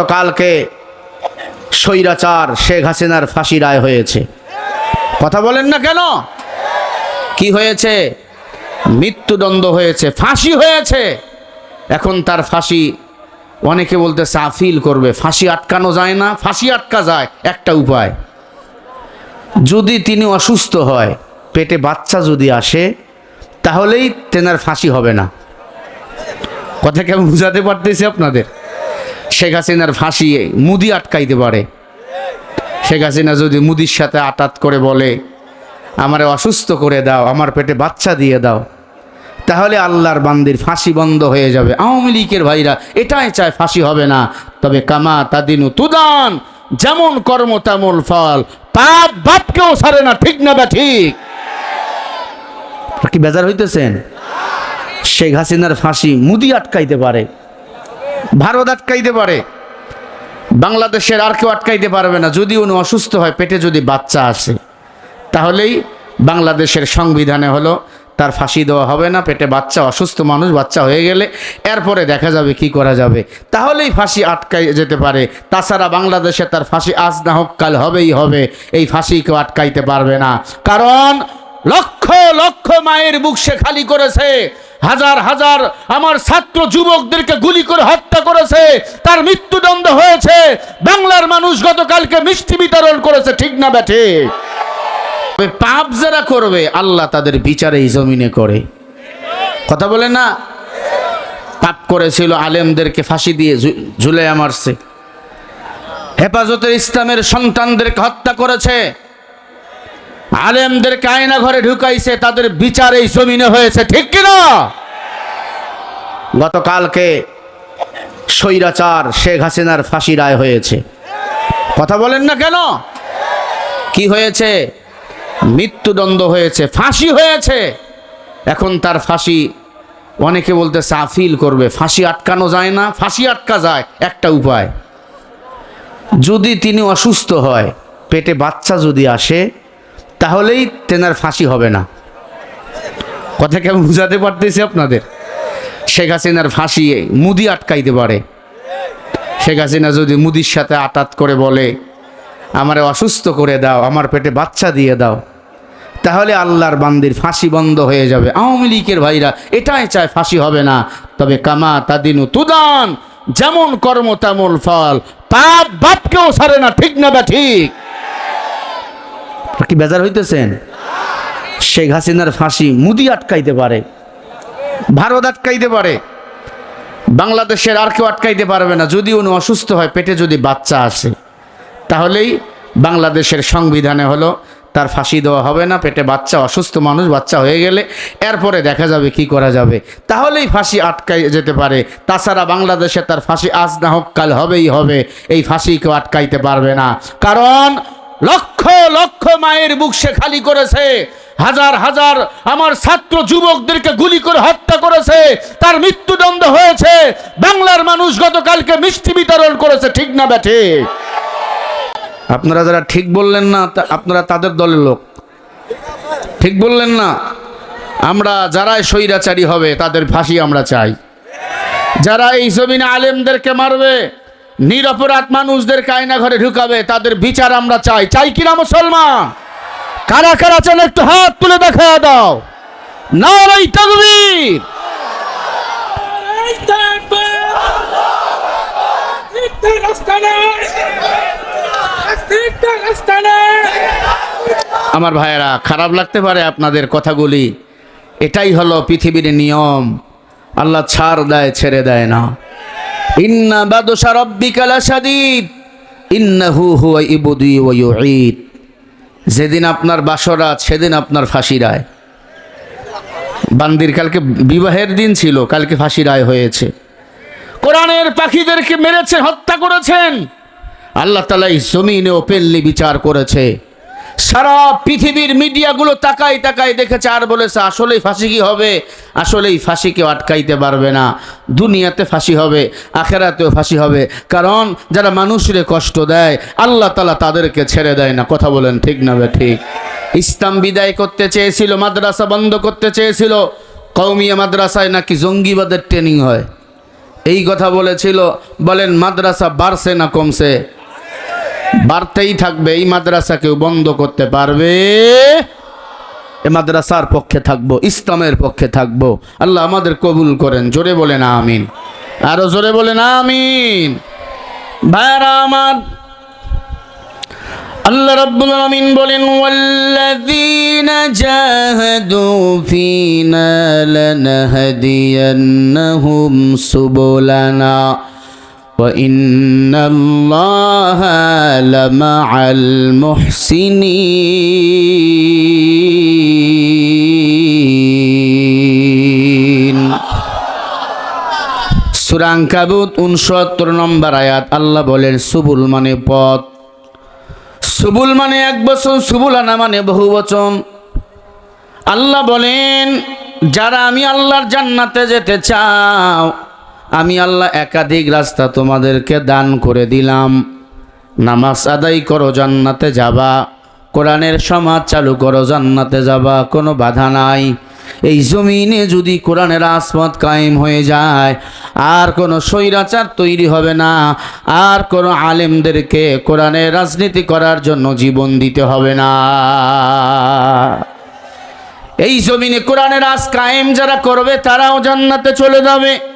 গতকালকে স্বৈরাচার শেখ হাসিনার ফাঁসি রায় হয়েছে। কথা বলেন না কেন? কি হয়েছে? মৃত্যুদণ্ড হয়েছে, ফাঁসি হয়েছে। এখন তার ফাঁসি অনেকে বলতেছে আফিল করবে। ফাঁসি আটকানো যায় না, ফাঁসি আটকা যায়, একটা উপায়। যদি তিনি অসুস্থ হয়, পেটে বাচ্চা যদি আসে, তাহলেই তেনার ফাঁসি হবে না। কথা কেমন বুঝাতে পারতেছি আপনাদের? শেখ হাসিনার ফাঁসি মুদি আটকাইতে পারে। শেখ হাসিনা যদি মুদির সাথে আটাত করে বলে, আমারে অসুস্থ করে দাও, আমার পেটে বাচ্চা দিয়ে দাও, তাহলে আল্লাহর বান্দির ফাঁসি বন্ধ হয়ে যাবে। আওয়ামী লীগের ভাইরা এটাই চায়, ফাঁসি হবে না। তবে কামা তাদিনু তুদান, যেমন কর্ম তেমন ফল। পাপ বাপকেও সারে না, ঠিক না বা ঠিক? কি বেজার হইতেছেন? শেখ হাসিনার ফাঁসি মুদি আটকাইতে পারে। ভারত আটকাইতে পারে। বাংলাদেশের আর কেউ আটকাইতে পারবে না। যদি উনি অসুস্থ হয়, পেটে যদি বাচ্চা আসে, তাহলেই বাংলাদেশের সংবিধানে হলো, তার ফাঁসি দেওয়া হবে না। পেটে বাচ্চা, অসুস্থ মানুষ বাচ্চা হয়ে গেলে এরপরে দেখা যাবে কি করা যাবে। তাহলেই ফাঁসি আটকাই যেতে পারে। তাছাড়া বাংলাদেশে তার ফাঁসি আজ না হোক, কাল হবেই হবে। এই ফাঁসি কেউ আটকাইতে পারবে না। কারণ লক্ষ লক্ষ মায়ের বুক সে খালি করেছে। হাজার হাজার আমার ছাত্র যুবকদেরকে গুলি করে হত্যা করেছে, তার মৃত্যুদণ্ড হয়েছে। বাংলার মানুষ গতকালকে মিষ্টি বিতরণ করেছে, ঠিক না ব্যাঠে? পাপ যারা করবে, আল্লাহ তাদের বিচারে এই জমিনে করে। কথা বলে না? পাপ করেছিল আলেমদেরকে ফাঁসি দিয়ে ঝুলে মারছে। হেফাজতের ইসলামের সন্তানদেরকে হত্যা করেছে। আলেমদেরকে আয়না ঘরে ঢুকাইছে তাদের বিচার এই জমিনে হয়েছে ঠিক কিনা? গতকালকে স্বৈরাচার শেখ হাসিনার ফাঁসি রায় হয়েছে। কথা বলেন না কেন? কি হয়েছে? মৃত্যুদণ্ড হয়েছে ফাঁসি হয়েছে। এখন তার ফাঁসি অনেকে বলতেছে আফিল করবে ফাঁসি আটকানো যায় না ফাঁসি আটকা যায় একটা উপায়। যদি তিনি অসুস্থ হয় পেটে বাচ্চা যদি আসে তাহলেই তেনার ফাঁসি হবে না। কথা কেমন বুঝাতে পারতেছি আপনাদের? শেখ হাসিনার ফাঁসি মুদি আটকাইতে পারে। শেখ হাসিনা যদি মুদির সাথে আটাত করে বলে, আমারে অসুস্থ করে দাও, আমার পেটে বাচ্চা দিয়ে দাও তাহলে আল্লাহর বান্দির ফাঁসি বন্ধ হয়ে যাবে। আওয়ামী লীগের ভাইরা এটাই চায় ফাঁসি হবে না। তবে কামা তাদিনু তুদান, যেমন কর্ম তেমন ফল পাপ বাপকেও সারে না, ঠিক না বা ঠিক? কি বেজার হইতেছেন? শেখ হাসিনার ফাঁসি মুদি আটকাইতে পারে, ভারত আটকাইতে পারে, বাংলাদেশের আর কেউ আটকাইতে পারবে না। যদি উনি অসুস্থ হয়, পেটে যদি বাচ্চা আসে, তাহলেই বাংলাদেশের সংবিধানে হলো, তার ফাঁসি দেওয়া হবে না, পেটে বাচ্চা, অসুস্থ মানুষ বাচ্চা হয়ে গেলে এরপরে দেখা যাবে কি করা যাবে। তাহলেই ফাঁসি আটকাই যেতে পারে। তাছাড়া বাংলাদেশে তার ফাঁসি আজ না হোক, কাল হবেই হবে। এই ফাঁসি কেউ আটকাইতে পারবে না। কারণ লক্ষ লক্ষ মায়ের বুক সে খালি করেছে। হাজার হাজার আমার ছাত্র যুবকদেরকে গুলি করে হত্যা করেছে। তার মৃত্যুদণ্ড হয়েছে। বাংলার মানুষ গতকালকে মিষ্টি বিতরণ করেছে, ঠিক না ব্যাঠে? আপনারা যারা ঠিক বললেন না আপনারা তাদের দলের লোক। ঠিক বললেন না? আমরা যারাই স্বৈরাচারী হবে, তাদের ফাঁসি আমরা চাই। যারা এই জমিনে আলেমদেরকে মারবে নিরপরাধ মানুষদের আয়না ঘরে ঢুকাবে, তাদের বিচার আমরা চাই। চাই কিনা মুসলমান? কারা কারা চান একটু হাত তুলে দেখা দাও। তকবীর। আমার ভাইয়েরা, খারাপ লাগতে পারে আপনাদের কথাগুলি। এটাই হলো পৃথিবীর নিয়ম। আল্লাহ ছাড় দেয়, ছেড়ে দেয় না। ইন্না বাদশা রব্বিকা লাশাদীদ ইন্নাহু হুয়া ইবুদি ওয়া ইউঈদ। যেদিন আপনার বাসরাত সেদিন আপনার ফাঁসি রায় বান্দির কালকে বিবাহের দিন ছিল, কালকে ফাঁসি রায় হয়েছে। কোরআনের পাখিদেরকে মেরেছে, হত্যা করেছেন। আল্লাহ তালা এই জমিনে ওপেনলি বিচার করেছে। সারা পৃথিবীর মিডিয়াগুলো তাকাই তাকাই দেখেছে, আর বলেছে, আসলেই ফাঁসি কি হবে? আসলেই ফাঁসি কেউ আটকাইতে পারবে না। দুনিয়াতে ফাঁসি হবে, আখেরাতেও ফাঁসি হবে। কারণ যারা মানুষের কষ্ট দেয়, আল্লাহ তালা তাদেরকে ছেড়ে দেয় না। কথা বলেন ঠিক না বে ঠিক? ইসলাম বিদায় করতে চেয়েছিল, মাদ্রাসা বন্ধ করতে চেয়েছিল। কৌমিয়া মাদ্রাসায় নাকি জঙ্গিবাদের ট্রেনিং হয়? এই কথা বলেছিল, বলেন, মাদ্রাসা বাড়ছে না কমছে? বাড়তেই থাকবে, এই মাদ্রাসা কেউ বন্ধ করতে পারবে? এ মাদ্রাসার পক্ষে থাকব, ইসলামের পক্ষে থাকব। আল্লাহ আমাদের কবুল করেন, জোরে বলেন আমিন। আরও জোরে বলেন আমিন। ভাইরা আমার, আল্লাহ রাব্বুল আলামিন বলেন, ওয়াল্লাযীনা জাহাদু ফীনা লানাহদিয়ান্নাহুম সুবুলানা। وإن الله لمع المحسنين সুরাঙ্কাবুত উনসত্তর নম্বর আয়াত আল্লাহ বলেন সুবুল মানে পথ সুবুল মানে এক বচন সুবুলানা মানে বহু বচন আল্লাহ বলেন যারা আমি আল্লাহর জান্নাতে যেতে চাও আমি আল্লাহ একাধিক রাস্তা তোমাদেরকে দান করে দিলাম। নামাজ আদায় করো, জান্নাতে যাবা। কোরআনের সমাজ চালু করো, জান্নাতে যাবা, কোনো বাধা নাই। এই জমিনে যদি কোরআনের আসমত কায়েম হয়ে যায়, আর কোনো স্বৈরাচার তৈরি হবে না, আর কোনো আলেমদেরকে কোরআনের রাজনীতি করার জন্য জীবন দিতে হবে না। এই জমিনে কোরআনের আজ কায়েম যারা করবে, তারাও জান্নাতে চলে যাবে।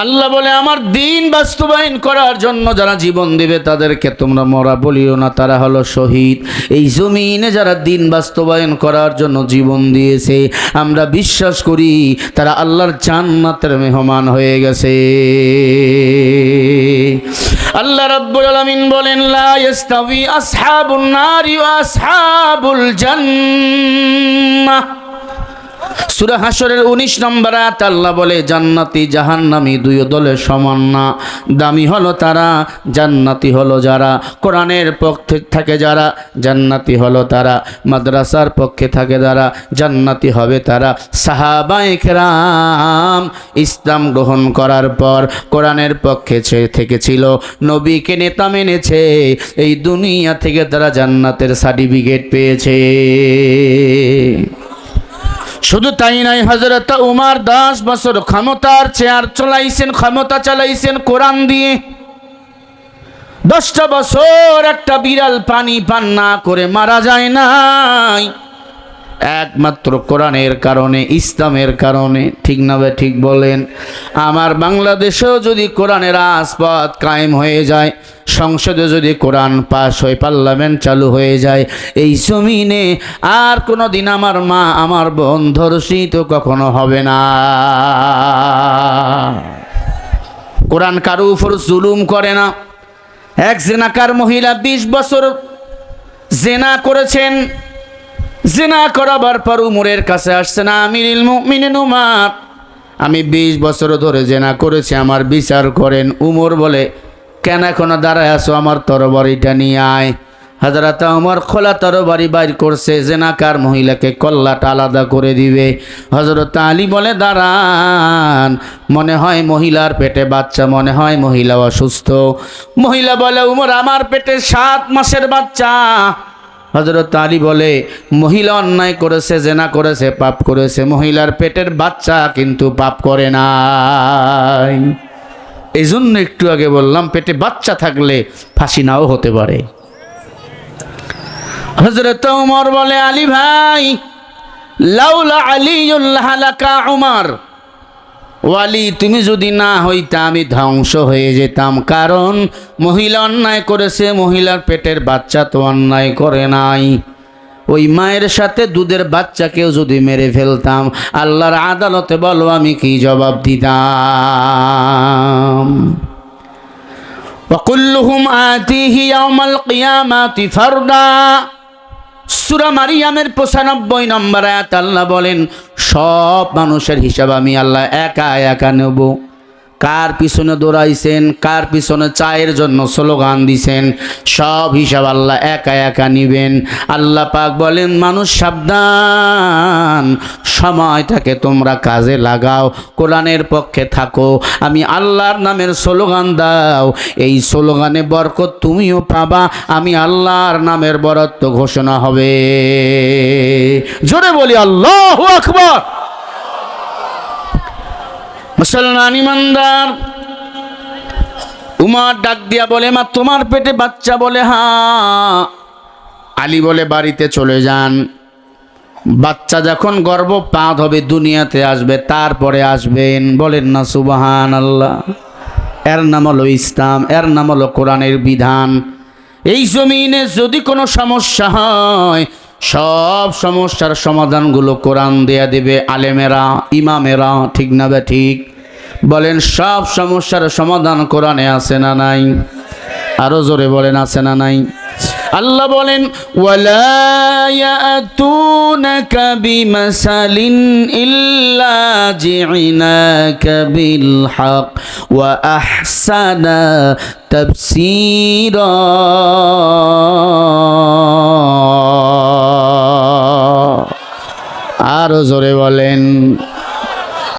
আল্লাহ বলে, আমার দিন বাস্তবায়ন করার জন্য যারা জীবন দিবে, তাদেরকে তোমরা মরা বলিও না। তারা হলো শহীদ। এই জমিনে যারা দিন বাস্তবায়ন করার জন্য জীবন দিয়েছে, আমরা বিশ্বাস করি তারা আল্লাহর জান্নাতের মেহমান হয়ে গেছে। আল্লাহ রাব্বুল আলামিন বলেন, লা ইস্তাবি আসহাবুন নারি ওয়া আসহাবুল জান্নাহ। সুরা হাসরের উনিশ নম্বর আয়াত আল্লাহ বলে, জান্নাতি জাহান্নামি দুই দলের সমান না। দামি হলো তারা, জান্নাতি হলো যারা। কোরআনের পক্ষে থাকে যারা, জান্নাতি হলো তারা। মাদ্রাসার পক্ষে থাকে যারা, জান্নাতি হবে তারা। সাহাবায়ে কেরাম ইসলাম গ্রহণ করার পর কোরআনের পক্ষে থেকেছিল। নবীকে নেতা মেনেছে। এই দুনিয়া থেকে তারা জান্নাতের সার্টিফিকেট পেয়েছে। শুধু তাই নাই হজরত উমার দশ বছর ক্ষমতার চেয়ার চলাইছেন, ক্ষমতা চালাইছেন কোরআন দিয়ে। দশটা বছর একটা বিড়াল পানি পান না করে মারা যায় নাই। একমাত্র কোরআনের কারণে, ইসলামের কারণে, ঠিক না ঠিক বলেন। আমার বাংলাদেশেও যদি কোরআনের আসপথ কায়েম হয়ে যায় সংসদে যদি কোরআন পাস হয়ে পার্লামেন্ট চালু হয়ে যায়, এই জমিনে আর কোনো দিন আমার মা, আমার বোন ধর্ষিত কখনো হবে না। কোরআন কারও উপর জুলুম করে না। এক জেনাকার মহিলা ২০ বছর জেনা করেছেন। জেনা করাবার পর উমরের কাছে আসছে, না, আমিরুল মুমিনিন উমার। আমি ২০ বছর ধরে জেনা করেছি, আমার বিচার করেন, উমর বলে কেন এখনও দাঁড়ায় আছো আমার তরবারিটা নিয়ে আয়? হাজারাত আমার খোলা তরবারি বাইর করছে, জেনাকার মহিলাকে কল্লাটা আলাদা করে দিবে। হজরত আলী বলে, দাঁড়ান, মনে হয় মহিলার পেটে বাচ্চা, মনে হয় মহিলা অসুস্থ। মহিলা বলে উমর আমার পেটে সাত মাসের বাচ্চা। হজরত আলী বলে, মহিলা অন্যায় করেছে, জেনা করেছে, পাপ করেছে। মহিলার পেটের বাচ্চা কিন্তু পাপ করে নাই। এই জন্য একটু আগে বললাম, পেটে বাচ্চা থাকলে ফাঁসি নাও হতে পারে। হজরত উমর বলে, আলী ভাই, লাউলা আলিউল্লাহ লাকা উমর। ওয়ালি, তুমি যদি না হইতা আমি ধ্বংস হয়ে যেতাম। কারণ মহিলা অন্যায় করেছে, মহিলার পেটের বাচ্চা তো অন্যায় করে নাই। ওই মায়ের সাথে দুধের বাচ্চাকেও যদি মেরে ফেলতাম আল্লাহর আদালতে বলো আমি কি জবাব দিতাম وكلهم آتيه يوم القيامة فردا সুরা মারিয়ামের পঁচানব্বই নম্বর আয়াত আল্লাহ বলেন সব মানুষের হিসাব আমি আল্লাহ একা একা নেব কার পিছনে দৌড়াইছেন, কার পিছনে চায়ের জন্য স্লোগান দিছেন, সব হিসাব আল্লাহ একা একা নিবেন। আল্লাহ পাক বলেন, মানুষ সাবধান, সময়টাকে তোমরা কাজে লাগাও, কোরআনের পক্ষে থাকো। আমি আল্লাহর নামের স্লোগান দাও, এই স্লোগানে বরকত তুমিও পাবা, আমি আল্লাহর নামের বরত্ব ঘোষণা হবে। জোরে বলি, আল্লাহ আকবর! মুসলমান ইমানদার। উমার ডাক দিয়া বলে, মা, তোমার পেটে বাচ্চা বলে, হা। আলী বলে, বাড়িতে চলে যান। বাচ্চা যখন গর্ব গর্ভপাত হবে, দুনিয়াতে আসবে, তারপরে আসবেন। বলেন না সুবাহান আল্লাহ এর নাম হলো ইসলাম, এর নাম হলো কোরআনের বিধান। এই জমিনে যদি কোনো সমস্যা হয় সব সমস্যার সমাধানগুলো কোরআন দেয়া দেবে আলেমেরা, ইমামেরা, ঠিক না বে ঠিক? বলেন, সব সমস্যার সমাধান কোরআনে আছে না নাই? আরও জোরে বলেন, আছে না নাই? আল্লাহ বলেন, ওয়ালা ইয়াতুনাকা বিমাসালিন ইল্লা জি'নাকা বিল হক ওয়া আহসানা তাফসীরা। আরও জোরে বলেন